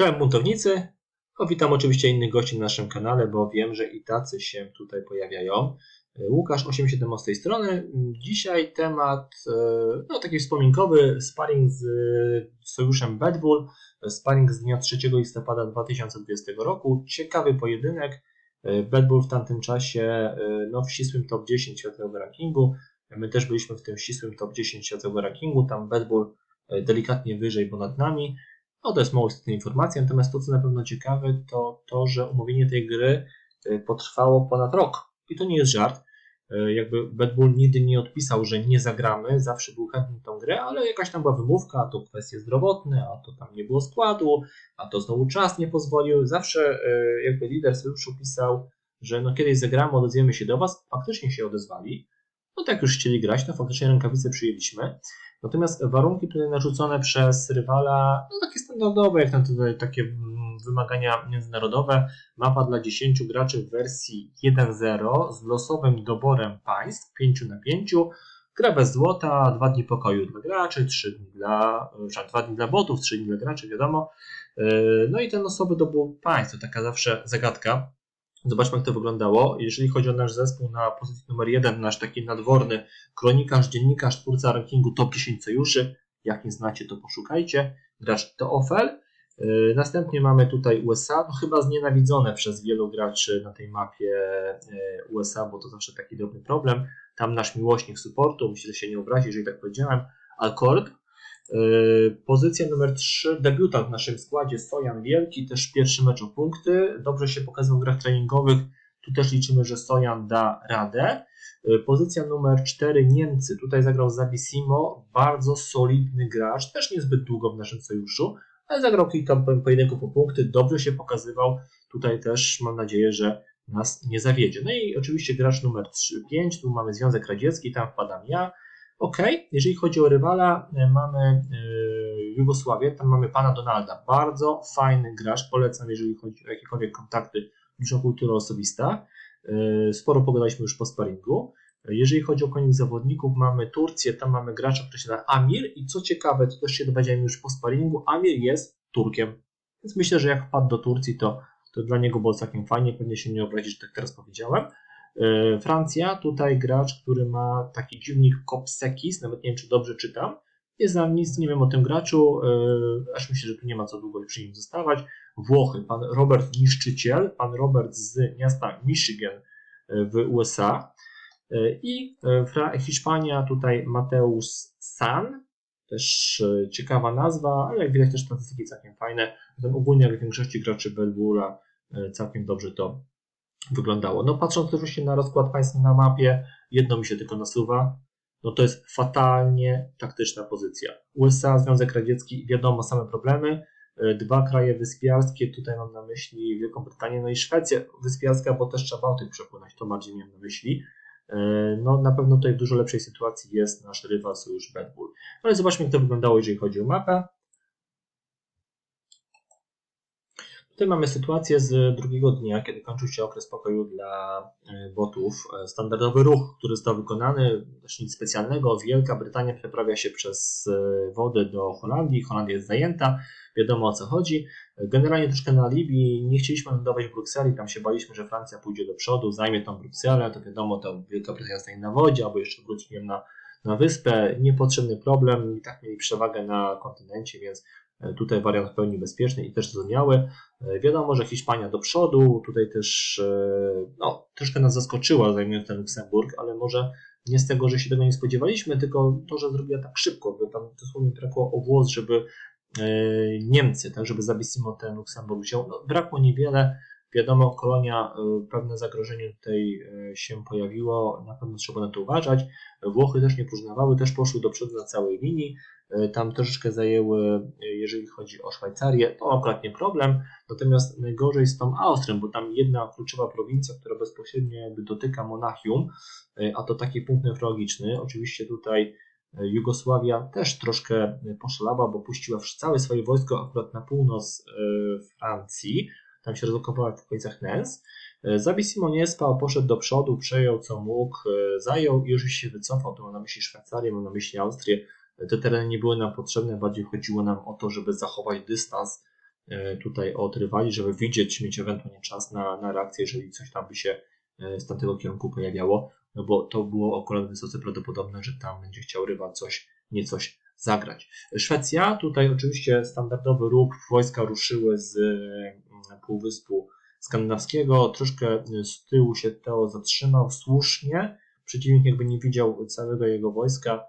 Czołem buntownicy. O, witam oczywiście innych gości na naszym kanale, bo wiem, że i tacy się tutaj pojawiają. Łukasz 87 z tej strony. Dzisiaj temat e, no, taki wspominkowy, sparring z sojuszem Bad Bull, sparring z dnia 3 listopada 2020 roku. Ciekawy pojedynek. Bad Bull w tamtym czasie e, no, w ścisłym top 10 światowego rankingu. My też byliśmy w tym ścisłym top 10 światowego rankingu. Tam e, delikatnie wyżej ponad nami. No to jest mało istotna informacja, natomiast to co na pewno ciekawe to to, że umówienie tej gry potrwało ponad rok. I to nie jest żart. Jakby Bad Bull nigdy nie odpisał, że nie zagramy, zawsze był chętny tą grę, ale jakaś tam była wymówka, a to kwestie zdrowotne, a to tam nie było składu, a to znowu czas nie pozwolił. Zawsze jakby lider sojuszu pisał, że no kiedyś zagramy, odezwiemy się do Was. Faktycznie się odezwali. No tak już chcieli grać, to faktycznie rękawice przyjęliśmy. Natomiast warunki tutaj narzucone przez rywala, no takie standardowe, jak na tutaj takie wymagania międzynarodowe. Mapa dla 10 graczy w wersji 1.0 z losowym doborem państw 5 na 5. Gra bez złota, 2 dni pokoju dla graczy, 3 dni dla, 2 dni dla botów, 3 dni dla graczy, wiadomo. No i ten losowy dobór państw to taka zawsze zagadka. Zobaczmy, jak to wyglądało. Jeżeli chodzi o nasz zespół na pozycji numer 1, nasz taki nadworny kronikarz, dziennikarz, twórca rankingu top 10 sojuszy. Jak nie znacie, to poszukajcie. Gracz Teofel. Następnie mamy tutaj USA, no chyba znienawidzone przez wielu graczy na tej mapie USA, bo to zawsze taki drobny problem. Tam nasz miłośnik supportu, myślę, że się nie obrazi, jeżeli tak powiedziałem, Alcord. Pozycja numer 3, debiutant w naszym składzie, Sojan Wielki, też pierwszy mecz o punkty. Dobrze się pokazał w grach treningowych. Tu też liczymy, że Sojan da radę. Pozycja numer 4, Niemcy. Tutaj zagrał Zabissimo, bardzo solidny gracz, też niezbyt długo w naszym sojuszu, ale zagrał kilka pojedynków po punkty, dobrze się pokazywał. Tutaj też mam nadzieję, że nas nie zawiedzie. No i oczywiście gracz numer 3, 5, tu mamy Związek Radziecki, tam wpadam ja. Ok, jeżeli chodzi o rywala, mamy Jugosławię, tam mamy pana Donalda. Bardzo fajny gracz, polecam, jeżeli chodzi o jakiekolwiek kontakty, duża kultura osobista. Sporo pogadaliśmy już po sparingu. Jeżeli chodzi o kolejnych zawodników, mamy Turcję, tam mamy gracza, który się nazywa Amir i co ciekawe, to też się dowiedziałem już po sparingu, Amir jest Turkiem. Więc myślę, że jak wpadł do Turcji, to, to dla niego było całkiem fajnie, pewnie się nie obrazi, że tak teraz powiedziałem. Francja, tutaj gracz, który ma taki dziwnik Kopsekis, nawet nie wiem, czy dobrze czytam. Nie znam nic, nie wiem o tym graczu, aż myślę, że tu nie ma co długo przy nim zostawać. Włochy, pan Robert Niszczyciel, pan Robert z miasta Michigan w USA. I Hiszpania, tutaj Mateusz San, też ciekawa nazwa, ale jak widać też statystyki całkiem fajne. Zatem ogólnie jak większości graczy Belbula całkiem dobrze to wyglądało. No patrząc oczywiście na rozkład państw na mapie, jedno mi się tylko nasuwa, no to jest fatalnie taktyczna pozycja. USA, Związek Radziecki, wiadomo, same problemy. Dwa kraje wyspiarskie, tutaj mam na myśli Wielką Brytanię, no i Szwecję wyspiarska, bo też trzeba Bałtyk przepłynąć, to bardziej miałem na myśli. No na pewno tutaj w dużo lepszej sytuacji jest nasz rywal Sojusz Red Bull. Ale zobaczmy, jak to wyglądało, jeżeli chodzi o mapę. Tutaj mamy sytuację z drugiego dnia, kiedy kończył się okres pokoju dla botów. Standardowy ruch, który został wykonany, też nic specjalnego. Wielka Brytania przeprawia się przez wodę do Holandii. Holandia jest zajęta, wiadomo o co chodzi. Generalnie troszkę na Libii nie chcieliśmy lądować w Brukseli, tam się baliśmy, że Francja pójdzie do przodu, zajmie tą Brukselę, to wiadomo, to Wielka Brytania stanie na wodzie, albo jeszcze wróci na, na wyspę. Niepotrzebny problem, i tak mieli przewagę na kontynencie, więc Tutaj wariant w pełni bezpieczny i też zrozumiały. Wiadomo, że Hiszpania do przodu, tutaj też no, troszkę nas zaskoczyła zajmując ten Luksemburg, ale może nie z tego, że się tego nie spodziewaliśmy, tylko to, że zrobiła tak szybko, by tam dosłownie brakło o włos, żeby Niemcy, tak, żeby Zabissimo ten Luksemburg wziął. No, brakło niewiele. Wiadomo, kolonia, pewne zagrożenie tutaj się pojawiło, na pewno trzeba na to uważać. Włochy też nie próżnowały, też poszły do przodu na całej linii. Tam troszeczkę zajęły, jeżeli chodzi o Szwajcarię, to akurat nie problem. Natomiast najgorzej z tą Austrią, bo tam jedna kluczowa prowincja, która bezpośrednio jakby dotyka Monachium, a to taki punkt newralgiczny. Oczywiście tutaj Jugosławia też troszkę poszalała, bo puściła całe swoje wojsko akurat na północ Francji. Tam się rozlokowała w okolicach Nens. Zabissimo nie spał, poszedł do przodu, przejął co mógł, zajął i już się wycofał. To mam na myśli Szwajcarię, mam na myśli Austrię. Te tereny nie były nam potrzebne, bardziej chodziło nam o to, żeby zachować dystans tutaj od rywali, żeby widzieć, mieć ewentualnie czas na, na reakcję, jeżeli coś tam by się z tamtego kierunku pojawiało, no bo to było akurat wysoce prawdopodobne, że tam będzie chciał rywal coś, nie coś zagrać. Szwecja, tutaj oczywiście standardowy ruch, wojska ruszyły z Półwyspu Skandynawskiego, troszkę z tyłu się Teo zatrzymał słusznie, przeciwnik jakby nie widział całego jego wojska, e,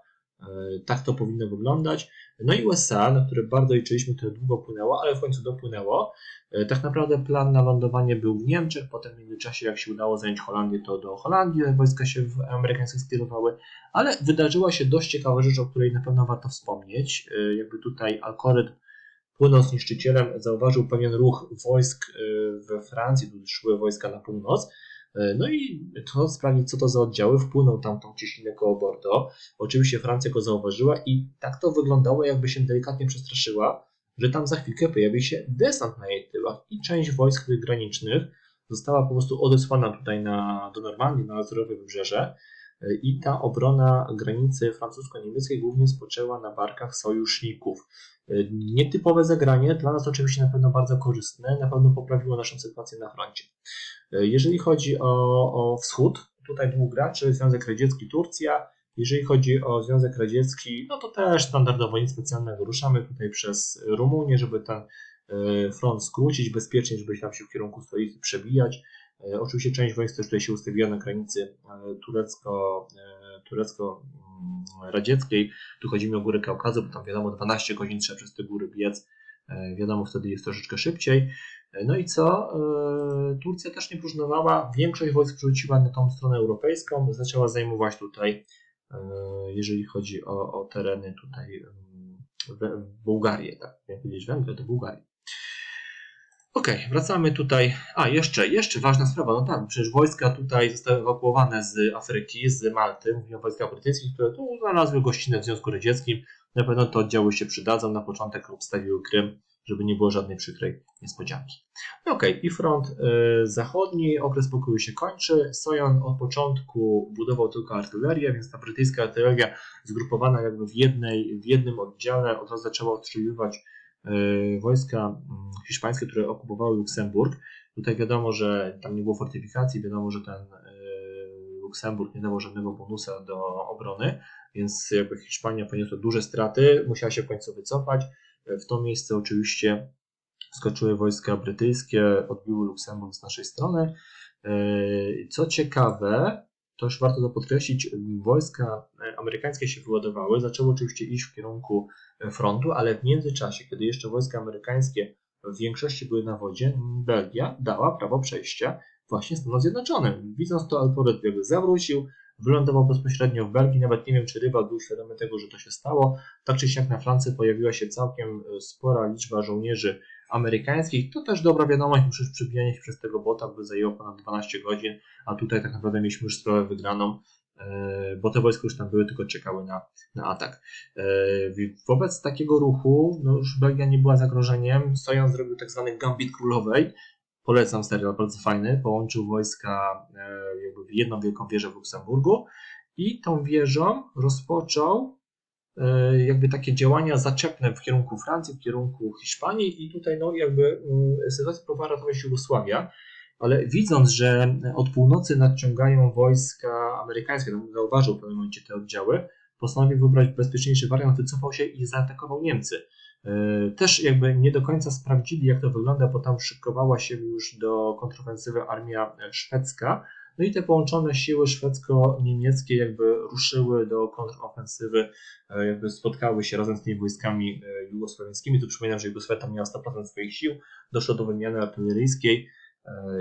tak to powinno wyglądać. No i USA, na które bardzo liczyliśmy, które długo płynęło, ale w końcu dopłynęło. E, tak naprawdę plan na lądowanie był w Niemczech, potem w międzyczasie jak się udało zająć Holandię, to do Holandii wojska się w amerykańskich skierowały, ale wydarzyła się dość ciekawa rzecz, o której na pewno warto wspomnieć. E, jakby tutaj algorytm płynąc niszczycielem zauważył pewien ruch wojsk we Francji, tu szły wojska na północ, E, no i to sprawdzić, co to za oddziały, wpłynął tam tą cieśninę koło Bordeaux. Oczywiście Francja go zauważyła i tak to wyglądało, jakby się delikatnie przestraszyła, że tam za chwilkę pojawi się desant na jej tyłach i część wojsk granicznych została po prostu odesłana tutaj na, do Normandii, na Azurowe Wybrzeże e, i ta obrona granicy francusko-niemieckiej głównie spoczęła na barkach sojuszników. E, nietypowe zagranie, dla nas oczywiście na pewno bardzo korzystne, na pewno poprawiło naszą sytuację na froncie. E, jeżeli chodzi o, o wschód, tutaj dwóch graczy, Związek Radziecki, Turcja. Jeżeli chodzi o Związek Radziecki, no to też standardowo nic specjalnego. Ruszamy tutaj przez Rumunię, żeby ten e, front skrócić bezpiecznie, żeby tam się w kierunku stolicy przebijać. E, oczywiście część wojsk też tutaj się ustawiła na granicy turecko, turecko-radzieckiej. Tu chodzimy o góry Kaukazu, bo tam wiadomo 12 godzin trzeba przez te góry biec. Wiadomo, wtedy jest troszeczkę szybciej. No i co? E, Turcja też nie próżnowała. Większość wojsk wróciła na tą stronę europejską, zaczęła zajmować tutaj, e, jeżeli chodzi o, o tereny tutaj w Bułgarię, tak? Jak powiedzieć Węgry, to Bułgarię. Ok, wracamy tutaj. A, jeszcze, jeszcze ważna sprawa. No tak, przecież wojska tutaj zostały ewakuowane z Afryki, z Malty. Mówimy o wojskach brytyjskich, które tu znalazły gościnę w Związku Radzieckim. Na pewno te oddziały się przydadzą. Na początek obstawiły Krym żeby nie było żadnej przykrej niespodzianki. No ok, i front y, zachodni, okres pokoju się kończy. Sojan od początku budował tylko artylerię, więc ta brytyjska artyleria zgrupowana jakby w, jednej, w jednym oddziale od razu zaczęła ostrzeliwać y, wojska y, hiszpańskie, które okupowały Luksemburg. Tutaj wiadomo, że tam nie było fortyfikacji, wiadomo, że ten y, Luksemburg nie dawał żadnego bonusa do obrony, więc jakby Hiszpania poniosła duże straty, musiała się w końcu wycofać. W to miejsce oczywiście skoczyły wojska brytyjskie, odbiły Luksemburg z naszej strony. Co ciekawe, to już warto to podkreślić, wojska amerykańskie się wyładowały, zaczęły oczywiście iść w kierunku frontu, ale w międzyczasie, kiedy jeszcze wojska amerykańskie w większości były na wodzie, Belgia dała prawo przejścia właśnie Stanom Zjednoczonym. Widząc to, algorytm jakby zawrócił, wylądował bezpośrednio w Belgii. Nawet nie wiem, czy rywal był świadomy tego, że to się stało. Tak czy siak na Francji pojawiła się całkiem e, spora liczba żołnierzy amerykańskich. To też dobra wiadomość, przecież przebijanie się przez tego bota by zajęło ponad 12 godzin, a tutaj tak naprawdę mieliśmy już sprawę wygraną, e, bo te wojska już tam były, tylko czekały na, na atak. E, wobec takiego ruchu, no już Belgia nie była zagrożeniem. Sojan zrobił tak zwany gambit królowej, Polecam serial, bardzo fajny. Połączył wojska e, jakby w jedną wielką wieżę w Luksemburgu i tą wieżą rozpoczął jakby takie działania zaczepne w kierunku Francji, w kierunku Hiszpanii i tutaj no jakby mm, sytuacja próbowała ratować Jugosławia, ale widząc, że od północy nadciągają wojska amerykańskie, no, zauważył w pewnym momencie te oddziały, postanowił wybrać bezpieczniejszy wariant, wycofał się i zaatakował Niemcy. E, też jakby nie do końca sprawdzili, jak to wygląda, bo tam szykowała się już do kontrofensywy armia szwedzka. No i te połączone siły szwedzko-niemieckie jakby ruszyły do kontrofensywy, e, jakby spotkały się razem z tymi wojskami e, jugosłowiańskimi. Tu przypominam, że Jugosławia miała 100% swoich sił, doszło do wymiany artyleryjskiej.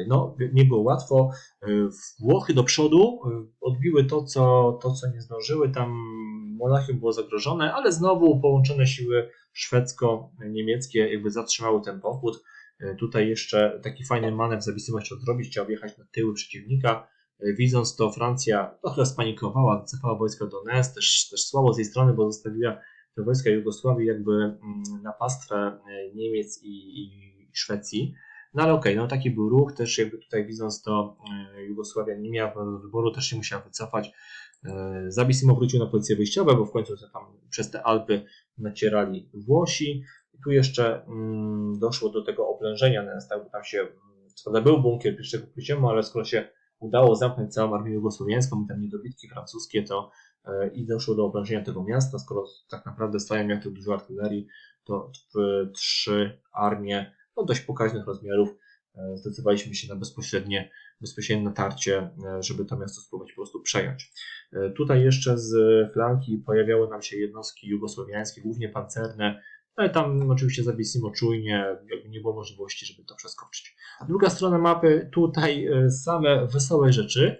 No, nie było łatwo. Włochy do przodu odbiły to, co, to, co nie zdążyły. Tam Monachium było zagrożone, ale znowu połączone siły szwedzko-niemieckie jakby zatrzymały ten pochód. E, tutaj jeszcze taki fajny manewr zawisy chciał zrobić, chciał wjechać na tyły przeciwnika. E, widząc to, Francja trochę spanikowała, wycofała wojska do Nes, też, też słabo z jej strony, bo zostawiła te wojska Jugosławii jakby mm, na pastwę e, Niemiec i, i Szwecji. No ale okej, okay, no taki był ruch, też jakby tutaj widząc to Jugosławia nie miała wyboru, też się musiała wycofać. E, Zabissimo wrócił na pozycję wyjściowe, bo w końcu tam przez te Alpy nacierali Włosi. I tu jeszcze mm, doszło do tego oblężenia Nesta, bo tam się, mm, co prawda był bunkier pierwszego poziomu, ale skoro się udało zamknąć całą armię jugosłowiańską i tam niedobitki francuskie, to e, i doszło do oblężenia tego miasta, skoro tak naprawdę stają jak tu dużo artylerii, to trzy armie no, dość pokaźnych rozmiarów e, zdecydowaliśmy się na bezpośrednie, bezpośrednie natarcie, e, żeby to miasto spróbować po prostu przejąć. E, Tutaj jeszcze z flanki pojawiały nam się jednostki jugosłowiańskie, głównie pancerne, ale tam oczywiście Zabissimo czujnie, jakby nie było możliwości, żeby to przeskoczyć. Druga strona mapy, tutaj same wesołe rzeczy.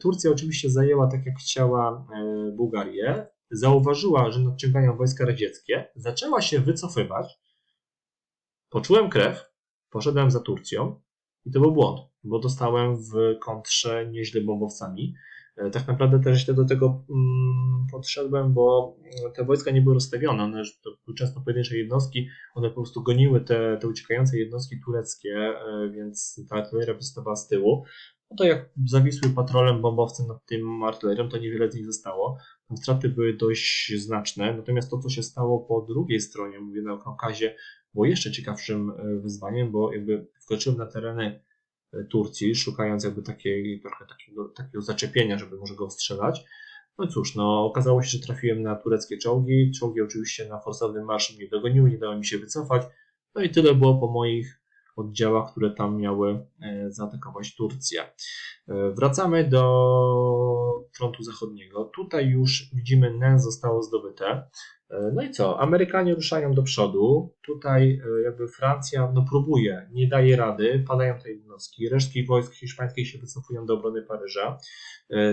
Turcja oczywiście zajęła tak jak chciała Bułgarię, zauważyła, że nadciągają wojska radzieckie, zaczęła się wycofywać, poczułem krew, poszedłem za Turcją i to był błąd, bo dostałem w kontrze nieźle bombowcami. E, Tak naprawdę też źle do tego mm, podszedłem, bo te wojska nie były rozstawione, one to były często pojedyncze jednostki, one po prostu goniły te, te uciekające jednostki tureckie, e, więc ta artyleria wystawała z tyłu. No to jak zawisły patrolem bombowcem nad tym artylerią, to niewiele z nich zostało. Straty były dość znaczne, natomiast to, co się stało po drugiej stronie, mówię na Kaukazie, było jeszcze ciekawszym e, wyzwaniem, bo jakby wkroczyłem na tereny e, Turcji, szukając jakby takiej, trochę takiego, takiego zaczepienia, żeby może go ostrzelać. No cóż, no okazało się, że trafiłem na tureckie czołgi. Czołgi oczywiście na forsownym marszu mnie dogoniły, nie dało mi się wycofać. No i tyle było po moich oddziałach, które tam miały e, zaatakować Turcję. E, Wracamy do frontu zachodniego. Tutaj już widzimy, Nen zostało zdobyte. E, No i co? Amerykanie ruszają do przodu. Tutaj jakby Francja no, próbuje, nie daje rady, padają te jednostki. Resztki wojsk hiszpańskich się wycofują do obrony Paryża.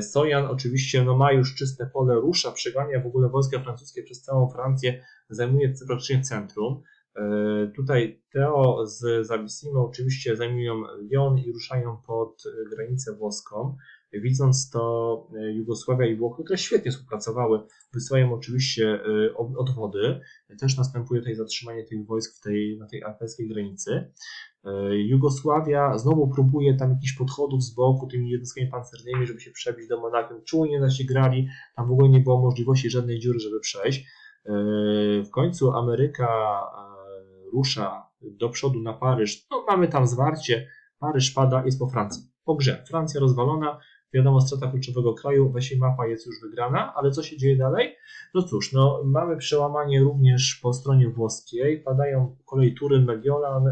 Sojan oczywiście no, ma już czyste pole, rusza, przegania w ogóle wojska francuskie przez całą Francję, zajmuje praktycznie centrum. E, Tutaj Teo z Zabissimo oczywiście zajmują Lyon i ruszają pod e, granicę włoską. Widząc to, e, Jugosławia i Włochy, które świetnie współpracowały, wysyłają oczywiście od- odwody. Też następuje tutaj zatrzymanie tych wojsk w tej, na tej alpejskiej granicy. Jugosławia znowu próbuje tam jakichś podchodów z boku tymi jednostkami pancernymi, żeby się przebić do Monachium. Czujnie nasi grali, tam w ogóle nie było możliwości żadnej dziury, żeby przejść. W końcu Ameryka rusza do przodu na Paryż. No, mamy tam zwarcie. Paryż pada, jest po Francji. Po grze. Francja rozwalona. Wiadomo, strata kluczowego kraju. Weź mapa jest już wygrana, ale co się dzieje dalej? No cóż, no, mamy przełamanie również po stronie włoskiej. Padają po kolei Turyn, Mediolan.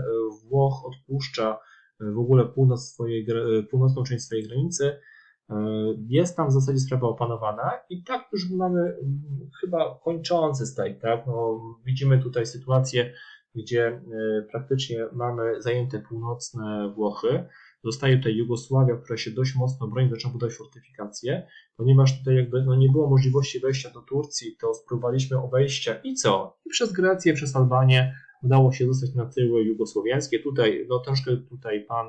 Włoch odpuszcza e, w ogóle północ swojej, e, północną część swojej granicy. E, Jest tam w zasadzie sprawa opanowana i tak już mamy mm, chyba kończący staj, tak? No, widzimy tutaj sytuację, gdzie e, praktycznie mamy zajęte północne Włochy. Zostaje tutaj Jugosławia, która się dość mocno broni, zaczyna budować fortyfikacje, ponieważ tutaj jakby no, nie było możliwości wejścia do Turcji, to spróbowaliśmy obejścia i co? I przez Grecję, przez Albanię udało się zostać na tyły jugosłowiańskie. Tutaj, no troszkę tutaj pan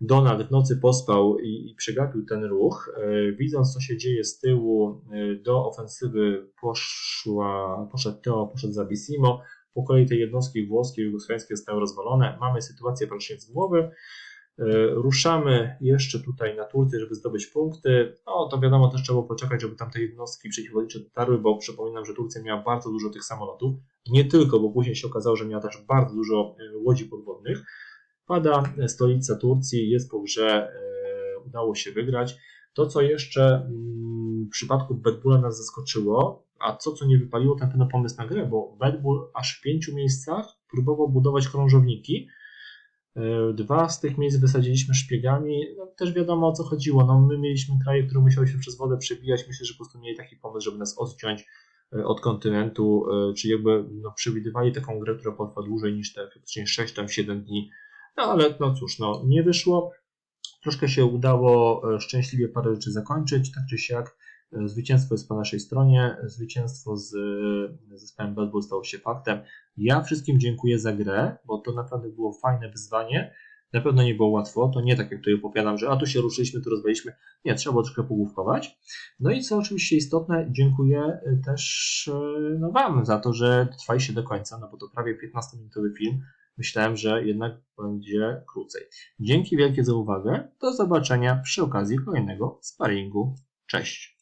Donald w nocy pospał i, i przegapił ten ruch. E, Widząc, co się dzieje z tyłu, e, do ofensywy poszła, poszedł Teo, poszedł Zabissimo. Po kolei te jednostki włoskie i jugosłowiańskie zostały rozwalone. Mamy sytuację praktycznie z głowy. E, Ruszamy jeszcze tutaj na Turcję, żeby zdobyć punkty. No to wiadomo, też trzeba poczekać, żeby tam te jednostki przeciwlotnicze dotarły, bo przypominam, że Turcja miała bardzo dużo tych samolotów. Nie tylko, bo później się okazało, że miała też bardzo dużo e, łodzi podwodnych. Pada stolica Turcji, jest po grze, e, udało się wygrać. To, co jeszcze mm, w przypadku Bad Bulla nas zaskoczyło, a co, co nie wypaliło, to na pewno pomysł na grę, bo Bad Bull aż w pięciu miejscach próbował budować krążowniki. E, Dwa z tych miejsc wysadziliśmy szpiegami. No, też wiadomo o co chodziło. No, my mieliśmy kraje, które musiały się przez wodę przebijać. Myślę, że po prostu mieli taki pomysł, żeby nas odciąć e, od kontynentu, e, czyli jakby no, przewidywali taką grę, która potrwa dłużej niż te faktycznie 6 tam 7 dni. No ale no cóż, no nie wyszło. Troszkę się udało szczęśliwie parę rzeczy zakończyć, tak czy siak. Zwycięstwo jest po naszej stronie. Zwycięstwo z e, zespołem Bad Bull stało się faktem. Ja wszystkim dziękuję za grę, bo to naprawdę było fajne wyzwanie. Na pewno nie było łatwo. To nie tak jak tutaj opowiadam, że a tu się ruszyliśmy, tu rozwaliśmy. Nie, trzeba było troszkę pogłówkować. No i co oczywiście istotne, dziękuję e, też e, no, Wam za to, że trwaliście do końca, no bo to prawie 15-minutowy film. Myślałem, że jednak będzie krócej. Dzięki wielkie za uwagę. Do zobaczenia przy okazji kolejnego sparingu. Cześć.